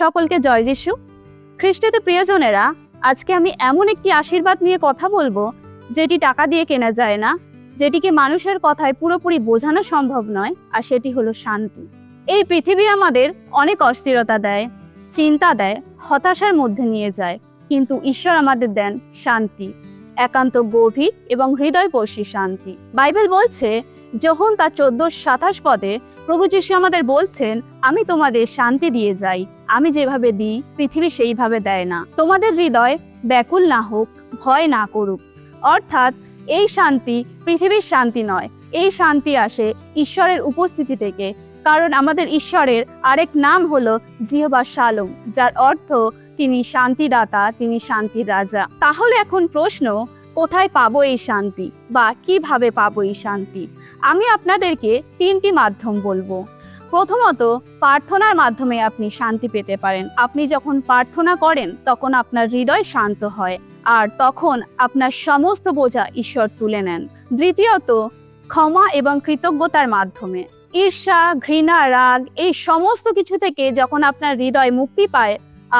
সকলকে জয় যিশু। খ্রিস্টতে প্রিয়জনেরা, আজকে আমি এমন একটি আশীর্বাদ নিয়ে কথা বলব, যেটি টাকা দিয়ে কেনা যায় না, যেটিকে মানুষের কথায় পুরোপুরি বোঝানো সম্ভব নয়, আর সেটি হলো শান্তি। এই পৃথিবী আমাদের অনেক অস্থিরতা দেয়, চিন্তা দেয়, হতাশার মধ্যে নিয়ে যায়, কিন্তু ঈশ্বর আমাদের দেন শান্তি। একান্ত গভীর এবং হৃদয়স্পর্শী শান্তি। বাইবেল বলছে যখন তার চোদ্দ সাতাশ পদে প্রভু যিশু আমাদের বলছেন, আমি তোমাদের শান্তি দিয়ে যাই। আমি যেভাবে দিই, পৃথিবী সেইভাবে দেয় না। তোমাদের হৃদয় ব্যাকুল না হোক, ভয় না করুক। অর্থাৎ এই শান্তি পৃথিবীর শান্তি নয়। এই শান্তি আসে ঈশ্বরের উপস্থিতি থেকে। কারণ আমাদের ঈশ্বরের আরেক নাম হলো জিহবা শালম, যার অর্থ তিনি শান্তিদাতা, তিনি শান্তির রাজা। তাহলে এখন প্রশ্ন কোথায় পাবো এই শান্তি বা কীভাবে পাবো এই শান্তি? আমি আপনাদেরকে তিনটি মাধ্যম বলব। প্রথমত, প্রার্থনার মাধ্যমে আপনি শান্তি পেতে পারেন। আপনি যখন প্রার্থনা করেন, তখন আপনার হৃদয় শান্ত হয় আর তখন আপনার সমস্ত বোঝা ঈশ্বর তুলে নেন। দ্বিতীয়ত, ক্ষমা এবং কৃতজ্ঞতার মাধ্যমে। ঈর্ষা, ঘৃণা, রাগ এই সমস্ত কিছু থেকে যখন আপনার হৃদয় মুক্তি পায়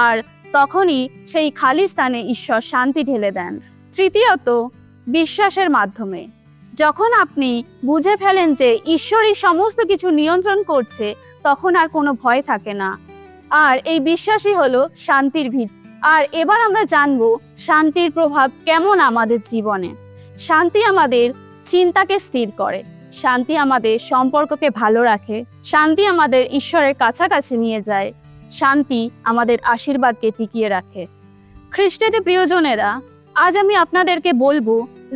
আর তখনই সেই খালি স্থানে ঈশ্বর শান্তি ঢেলে দেন। তৃতীয়ত, বিশ্বাসের মাধ্যমে। যখন আপনি বুঝে ফেলেন যে ঈশ্বরই সমস্ত কিছু নিয়ন্ত্রণ করছে, তখন আর কোনো ভয় থাকে না। আর এই বিশ্বাসই হলো শান্তির ভিত। আর এবার আমরা জানব শান্তির প্রভাব কেমন আমাদের জীবনে। শান্তি আমাদের চিন্তাকে স্থির করে। শান্তি আমাদের সম্পর্ককে ভালো রাখে। শান্তি আমাদের ঈশ্বরের কাছাকাছি নিয়ে যায়। শান্তি আমাদের আশীর্বাদকে টিকিয়ে রাখে। খ্রিস্টেতে প্রিয়জনেরা আজ আমি আপনাদেরকে বলব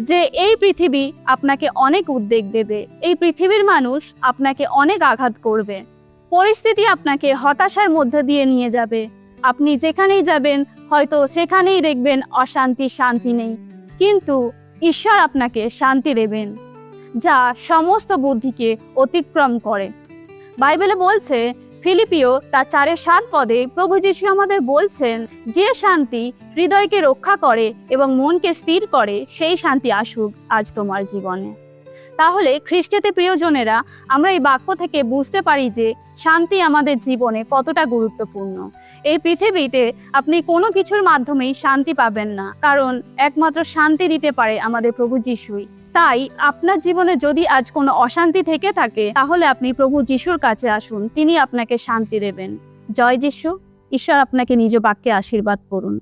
যে এই পৃথিবী আপনাকে অনেক উদ্বেগ দেবে। এই পৃথিবীর মানুষ আপনাকে অনেক আঘাত করবে। পরিস্থিতি আপনাকে হতাশার মধ্যে দিয়ে নিয়ে যাবে। আপনি যেখানেই যাবেন, হয়তো সেখানেই দেখবেন অশান্তি, শান্তি নেই। কিন্তু ঈশ্বর আপনাকে শান্তি দেবেন, যা সমস্ত বুদ্ধিকে অতিক্রম করে। বাইবেলে বলছে ফিলিপিও তার চারের সাত পদে প্রভু যিশু আমাদের বলছেন, যে শান্তি হৃদয়কে রক্ষা করে এবং মনকে স্থির করে, সেই শান্তি আসুক আজ তোমার জীবনে। তাহলে খ্রিস্টেতে প্রিয়জনেরা, আমরা এই বাক্য থেকে বুঝতে পারি যে শান্তি আমাদের জীবনে কতটা গুরুত্বপূর্ণ। এই পৃথিবীতে আপনি কোনো কিছুর মাধ্যমেই শান্তি পাবেন না, কারণ একমাত্র শান্তি দিতে পারে আমাদের প্রভু যিশুই। তাই আপনার জীবনে যদি আজ কোনো অশান্তি থেকে থাকে, তাহলে আপনি প্রভু যিশুর কাছে আসুন, তিনি আপনাকে শান্তি দেবেন। জয় যিশু, ঈশ্বর আপনাকে নিজ বাক্যে আশীর্বাদ করুন।